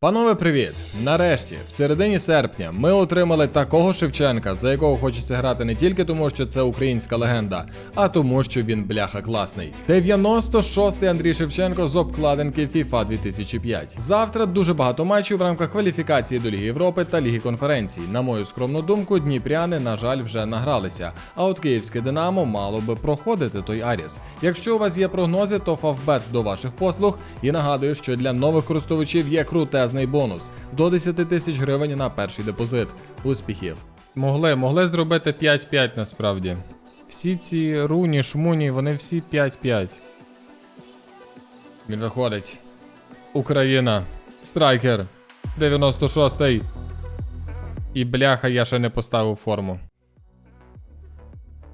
Панове, привіт! Нарешті, в середині серпня, ми отримали такого Шевченка, за якого хочеться грати не тільки тому, що це українська легенда, а тому, що він бляха класний. 96-й Андрій Шевченко з обкладинки FIFA 2005. Завтра дуже багато матчів в рамках кваліфікації до Ліги Європи та Ліги конференцій. На мою скромну думку, дніпряни, на жаль, вже награлися. А от київське Динамо мало би проходити той Аріс. Якщо у вас є прогнози, то Фавбет до ваших послуг. І нагадую, що для нових користувачів є крутезний бонус до 10 тисяч гривень на перший депозит. Успіхів! Могли, могли зробити 5-5 насправді. Всі ці руні, шмуні, вони всі 5-5. Він виходить. Україна. Страйкер. 96-й. І бляха, я ще не поставив форму.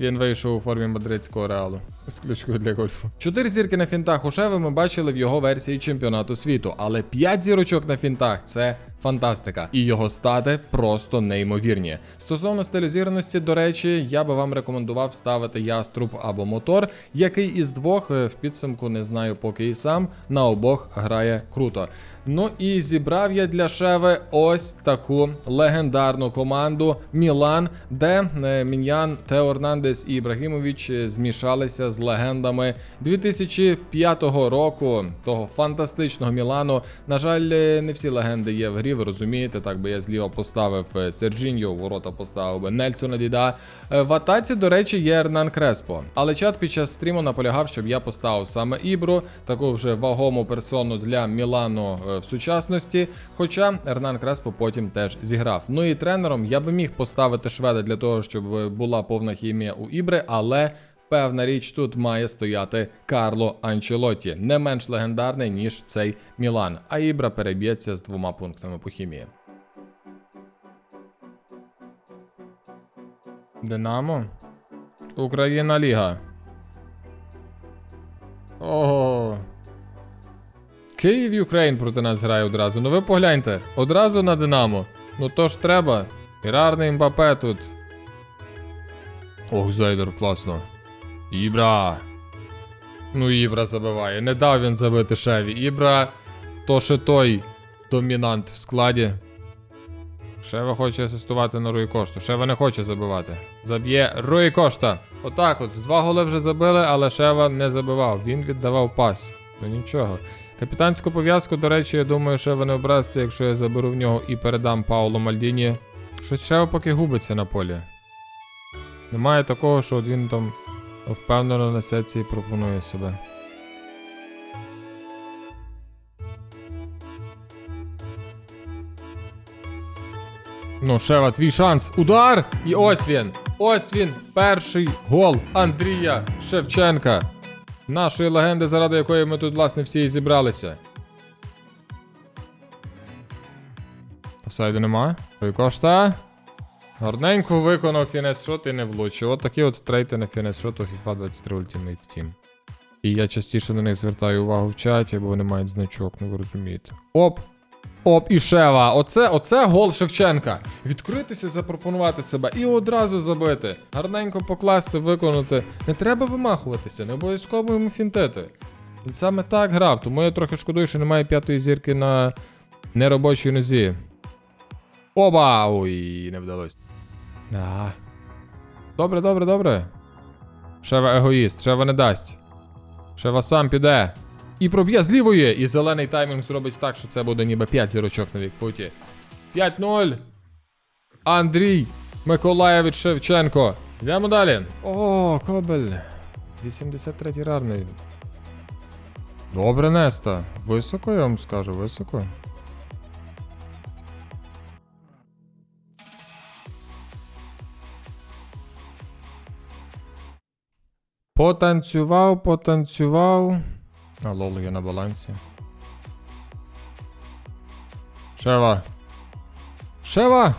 Він вийшов у формі мадридського реалу з ключкою для гольфу. Чотири зірки на фінтах у Шеви ми бачили в його версії чемпіонату світу, але п'ять зірочок на фінтах це фантастика. І його стати просто неймовірні. Стосовно стилюзірності, до речі, я би вам рекомендував ставити яструб або мотор, який із двох е, в підсумку не знаю поки і сам на обох грає круто. Ну і зібрав я для Шеви ось таку легендарну команду Мілан, де е, Міньян, Тео Орнандес і Ібрагімович е, змішалися з легендами 2005 року, того фантастичного Мілану. На жаль, не всі легенди є в грі, ви розумієте. Так би я зліва поставив е, Серджіньо, ворота поставив би Нельсона Діда. Е, В атаці, до речі, є Ернан Креспо. Але чат під час стріму наполягав, щоб я поставив саме Ібру, таку вже вагому персону для Мілану е, в сучасності. Хоча Ернан Креспо потім теж зіграв. Ну і тренером я би міг поставити шведа для того, щоб була повна хімія у Ібри, але. Певна річ тут має стояти Карло Анчелотті, не менш легендарний, ніж цей Мілан. А Ібра переб'ється з двома пунктами по хімії. Динамо. Україна Ліга. Ого. Київ Юкрейн проти нас грає одразу. Ну ви погляньте, одразу на Динамо. Ну то ж треба. Грарний Мбапе тут. Ох, Зайдер, класно. Ібра. Ну, Ібра забиває. Не дав він забити Шеві. Ібра то ще той домінант в складі. Шева хоче асистувати на Руї Кошту. Шева не хоче забивати. Заб'є Руї Кошта. Отак от. Два голи вже забили, але Шева не забивав. Він віддавав пас. Ну нічого. Капітанську пов'язку, до речі, я думаю, Шева не образиться, якщо я заберу в нього і передам Паулу Мальдіні. Щось Шева поки губиться на полі. Немає такого, що от він там впевнено на сеції пропонує себе. Ну, Шева, твій шанс. Удар! І ось він. Ось він. Перший гол Андрія Шевченка. Нашої легенди, заради якої ми тут, власне, всі і зібралися. Офсайду нема. Кошта. Гарненько виконав фінес шот і не влучив. От от трейти на фінес шот у FIFA 23 Ultimate Team. І я частіше на них звертаю увагу в чаті, бо вони мають значок, ну ви розумієте. Оп! Оп, і Шева. Оце, оце гол Шевченка. Відкритися, запропонувати себе і одразу забити. Гарненько покласти, виконати. Не треба вимахуватися, не обов'язково йому фінтити. Він саме так грав, тому я трохи шкодую, що немає п'ятої зірки на неробочій нозі. Оба! Ой, не вдалося. Ага. Добре, добре, добре. Шева егоїст, Шева не дасть. Шева сам піде. І проб'є з лівої. І зелений таймінг зробить так, що це буде ніби 5 зірочок на вікфуті. 5-0. Андрій Миколаєвич Шевченко. Йдемо далі. О, Кобель. 83-й рарний. Добре, Неста. Високо, я вам скажу, високо. Потанцював, потанцював. А лол є на балансі. Шева. Шева!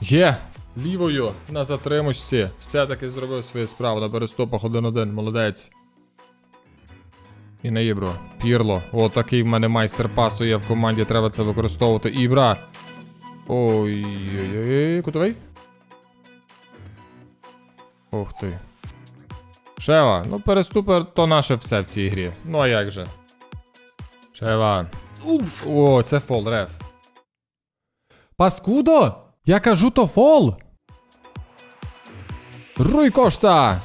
Є! Лівою на затримочці. Все-таки зробив свою справу на переступах 1-1. Молодець. І на Ібро. Пірло. О, такий в мене майстер пасу є в команді. Треба це використовувати. Ібра. Ой-ой-ой. Кутовий? Ух ти. Шева, ну переступи то наше все в цій грі. Ну а як же? Шева. Уф. О, це фол, реф. Паскудо! Я кажу, то фол! Руй Кошта!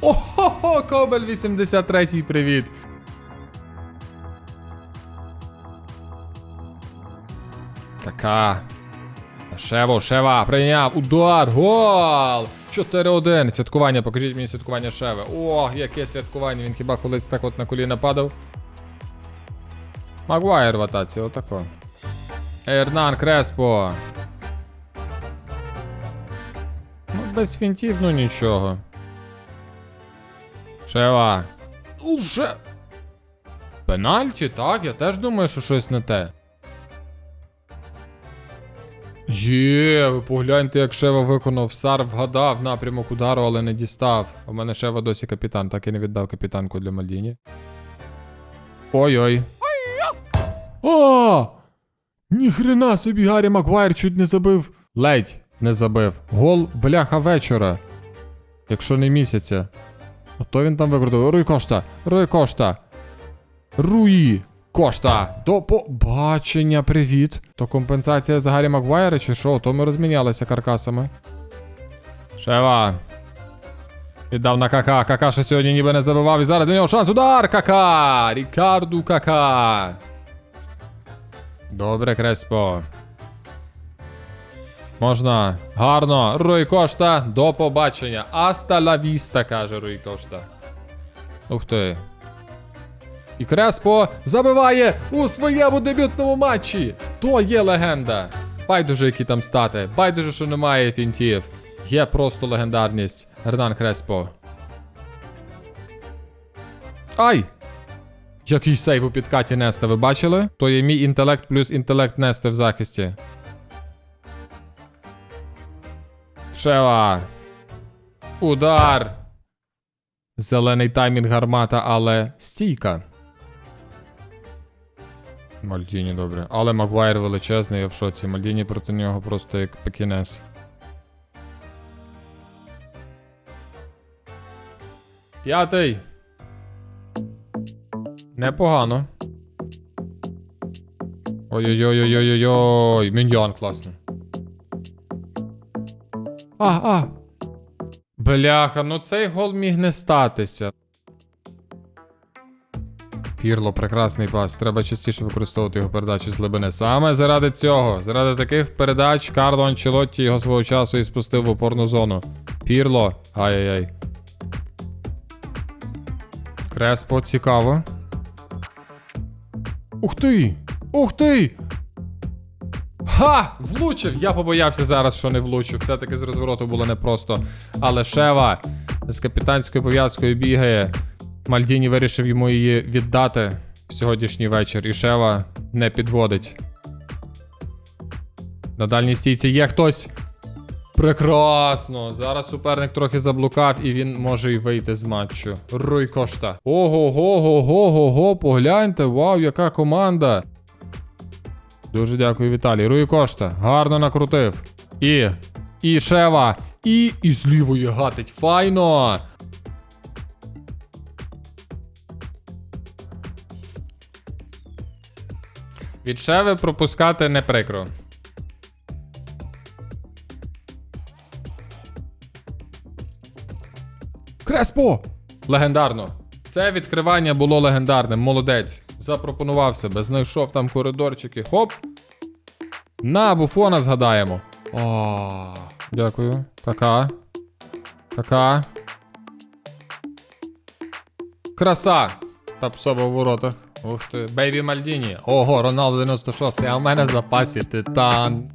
Охо-хо, Кобель 83 привіт! Кака. Шево, Шева, прийняв. Удар, гол! 4-1. Святкування, покажіть мені святкування Шеви. Ох, яке святкування. Він хіба колись так от на коліна падав. Магуайр в атаці, отако. Ернан Креспо. Ну, без фінтів, ну нічого. Шева. Уже. Пенальті, так, я теж думаю, що щось не те. Є, ви погляньте, як Шева виконав. Сар вгадав напрямок удару, але не дістав. У мене Шева досі капітан, так і не віддав капітанку для Мальдіні. Ой-ой. О! Ніхрена собі Гаррі Магуайр чуть не забив. Ледь не забив. Гол бляха вечора. Якщо не місяця. Ото він там викрутив. Руй Кошта! Руй Кошта! Руї! Кошта! До побачення, привіт! То компенсація за Гаррі Магуайра чи що? То ми розмінялися каркасами. Шева. Віддав на Кака. Кака ще сьогодні ніби не забивав. І зараз до нього шанс. Удар! Кака! Рікарду Кака. Добре, Креспо. Можна. Гарно. Руй Кошта. До побачення. Аста ла віста, каже Руй Кошта. Ух ти. І Креспо забиває у своєму дебютному матчі. То є легенда. Байдуже, які там стати. Байдуже, що немає фінтів. Є просто легендарність. Гернан Креспо. Ай! Який сейв у підкаті Неста, ви бачили? То є мій інтелект плюс інтелект Нести в захисті. Шева. Удар. Зелений таймінг гармата, але стійка. Мальдіні добре. Але Магуайр величезний, я в шоці. Мальдіні проти нього просто як пекінес. П'ятий. Непогано. Ой-ой-ой-ой-ой-ой. Міньйон класно. А, а. Бляха, ну цей гол міг не статися. Пірло, прекрасний пас. Треба частіше використовувати його передачі з глибини. Саме заради цього, заради таких передач Карло Анчелотті його свого часу і спустив в опорну зону. Пірло. Ай-яй-яй. Креспо, цікаво. Ух ти! Ух ти! Ха! Влучив! Я побоявся зараз, що не влучив. Все-таки з розвороту було непросто. Але Шева з капітанською пов'язкою бігає. Мальдіні вирішив йому її віддати в сьогоднішній вечір, і Шева не підводить. На дальній стійці є хтось. Прекрасно! Зараз суперник трохи заблукав, і він може й вийти з матчу. Руй Кошта. Ого, го, го, го, го, го, погляньте, вау, яка команда. Дуже дякую, Віталій. Руй Кошта. Гарно накрутив. І. І Шева. І. І з лівої гатить. Файно. Від Шеви пропускати не прикро. Креспо! Легендарно. Це відкривання було легендарним. Молодець. Запропонував себе, знайшов там коридорчики. Хоп. На буфона згадаємо. О, дякую. Кака. Кака. Краса. Тапсоба в воротах. Ух ти. Бейбі Мальдіні. Ого, Роналдо 96, а у мене в запасі титан.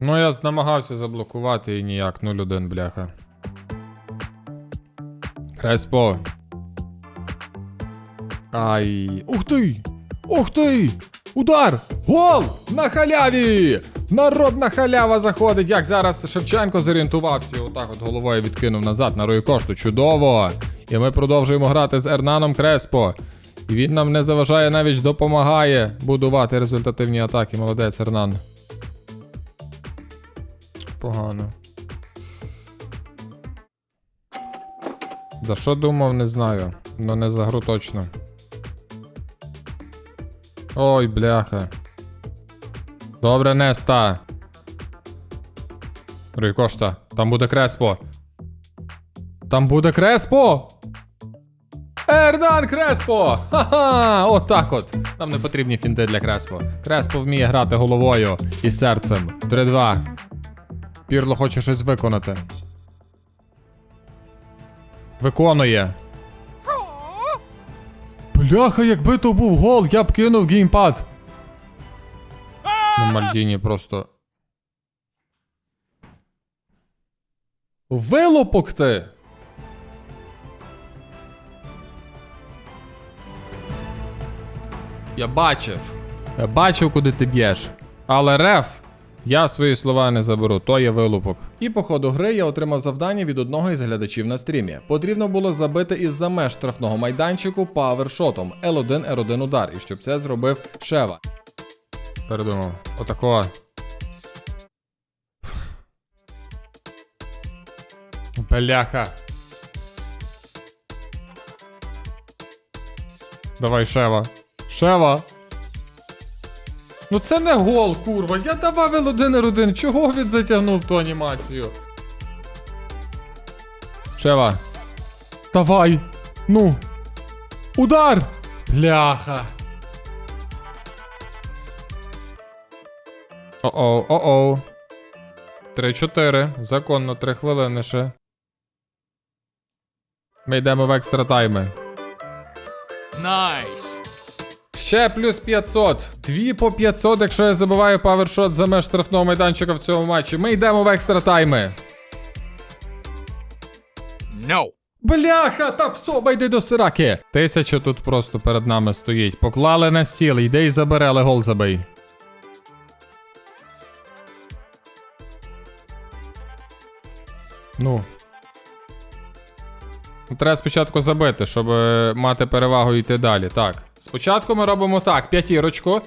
Ну, я намагався заблокувати і ніяк 0-1, бляха. Креспо. Ай. Ух ти! Ух ти! Удар! Гол! На халяві! Народна халява заходить, як зараз Шевченко зорієнтувався. Отак от головою відкинув назад на кошту. Чудово! І ми продовжуємо грати з Ернаном Креспо. І він нам не заважає, навіть допомагає будувати результативні атаки. Молодець, Ернан. Погано. За що думав, не знаю. Но не за гру точно. Ой, бляха. Добре, Неста. Ройкошта, там буде Креспо. Там буде Креспо! Ердан Креспо! Ха-ха! Отак от. Нам не потрібні фінти для Креспо. Креспо вміє грати головою і серцем. 3-2. Пірло хоче щось виконати. Виконує. Бляха, якби то був гол, я б кинув геймпад. Ну, Мальдіні просто. Вилупок ти! Я бачив. Я бачив, куди ти б'єш. Але реф, я свої слова не заберу, то є вилупок. І по ходу гри я отримав завдання від одного із глядачів на стрімі. Потрібно було забити із-за меж штрафного майданчику павершотом L1 R1 удар, і щоб це зробив Шева. Передумав. Отакого. Бляха. Давай, Шева. Шева. Ну це не гол, курва. Я давав L1 Чого він затягнув ту анімацію? Шева. Давай. Ну. Удар! Бляха. О-оу, о-оу. 3-4. Законно, 3 хвилини ще. Ми йдемо в екстра тайми. Nice. Ще плюс 500. Дві по 500, якщо я забиваю павершот за меж штрафного майданчика в цьому матчі. Ми йдемо в екстра тайми. No. Бляха, та псоба йди до сираки. Тисяча тут просто перед нами стоїть. Поклали на стіл, йди і забери, але гол забий. Ну. Ну, Треба спочатку забити, щоб е, мати перевагу і йти далі. Так. Спочатку ми робимо так: п'ятірочку.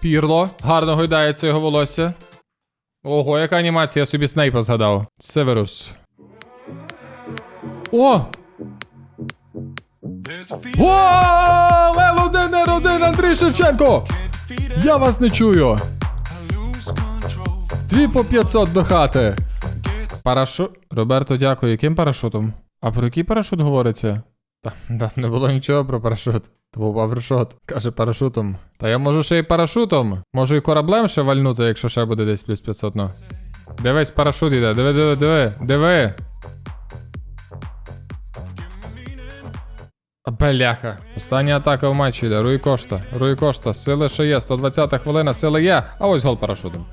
Пірло. Гарно гойдається його волосся. Ого, яка анімація, я собі снейпа згадав. Северус. О! A! Л1 Р1 Андрій Шевченко! Я вас не чую. Дві по 500 до хати. Парашут. Роберто, дякую. Яким парашутом? А про який парашут говориться? Там, там не було нічого про парашут. То був парашут. Каже парашутом. Та я можу ще й парашутом. Можу і кораблем ще вальнути, якщо ще буде десь плюс 500, ну. Дивись, парашут йде. Диви, диви, диви, диви. Бляха. Остання атака в матчі йде. Руй Кошта. Руй Кошта. Сили ще є. 120 хвилина, сили є. А ось гол парашутом.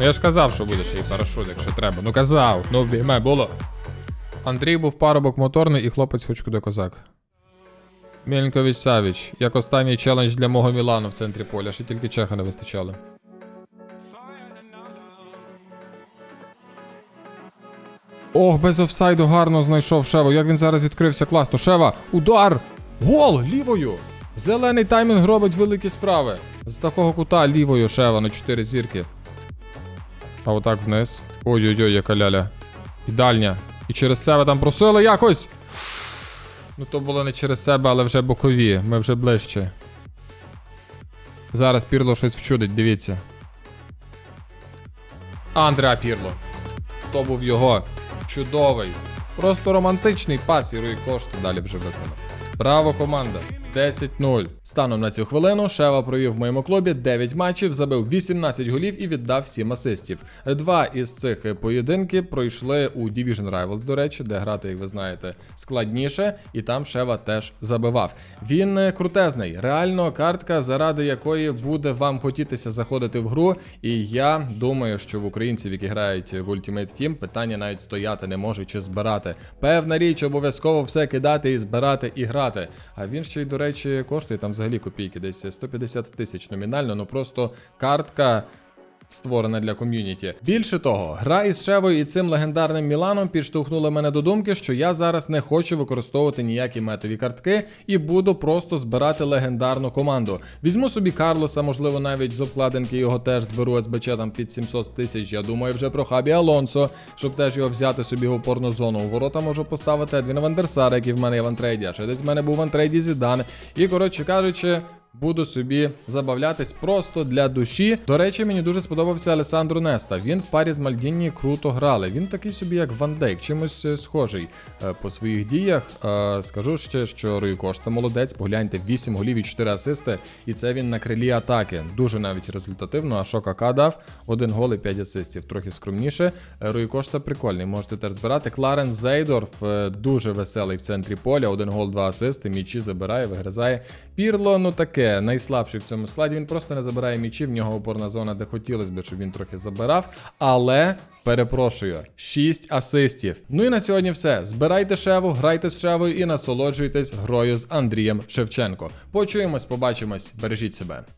Ну, Я ж казав, що буде ще й парашут, якщо треба. Ну казав. Ну бігме було. Андрій був парубок моторний і хлопець хоч куди козак. Мельникович Савіч. Як останній челендж для мого Мілану в центрі поля. Ще тільки чеха не вистачало. Ох, без офсайду гарно знайшов Шева. Як він зараз відкрився класно. Шева, удар! Гол! Лівою! Зелений таймінг робить великі справи. З такого кута лівою Шева на 4 зірки. А отак вниз. Ой-ой-ой, яка ляля. І дальня. І через себе там просили якось. Ну то було не через себе, але вже бокові. Ми вже ближче. Зараз Пірло щось вчудить, дивіться. Андреа Пірло. То був його чудовий, просто романтичний пас і Руй Кошта далі вже виконав. Браво, команда! 10-0. Станом на цю хвилину Шева провів в моєму клубі 9 матчів, забив 18 голів і віддав 7 асистів. Два із цих поєдинки пройшли у Division Rivals, до речі, де грати, як ви знаєте, складніше, і там Шева теж забивав. Він крутезний, реально картка, заради якої буде вам хотітися заходити в гру. І я думаю, що в українців, які грають в Ultimate Team, питання навіть стояти не може чи збирати. Певна річ, обов'язково все кидати і збирати і грати. А він ще й, до речі, коштує там взагалі копійки, десь 150 тисяч номінально, ну просто картка. Створена для ком'юніті. Більше того, гра із Шевою і цим легендарним Міланом підштовхнула мене до думки, що я зараз не хочу використовувати ніякі метові картки і буду просто збирати легендарну команду. Візьму собі Карлоса, можливо, навіть з обкладинки його теж зберу СБЧ там під 700 тисяч. Я думаю, вже про Хабі Алонсо, щоб теж його взяти собі в опорну зону. У ворота можу поставити Едвіна Вандерсара, який в мене є в антрейді, а ще десь в мене був в антрейді Зідан. І коротше кажучи. Буду собі забавлятись просто для душі. До речі, мені дуже сподобався Алесандро Неста. Він в парі з Мальдіні круто грали. Він такий собі, як Ван Дейк, чимось е, схожий е, по своїх діях. Е, Скажу ще, що Руй Кошта молодець. Погляньте, 8 голів і 4 асисти. І це він на крилі атаки. Дуже навіть результативно. А що Кака дав? Один гол і 5 асистів. Трохи скромніше. Е, Кошта прикольний. Можете теж збирати. Кларен Зейдорф дуже веселий в центрі поля. Один гол, два асисти. М'ячі забирає, вигризає. Пірло, ну таке, найслабший в цьому складі. Він просто не забирає м'ячі. В нього опорна зона, де хотілося б, щоб він трохи забирав. Але. Перепрошую, 6 асистів. Ну і на сьогодні все. Збирайте шеву, грайте з шевою і насолоджуйтесь грою з Андрієм Шевченко. Почуємось, побачимось, бережіть себе.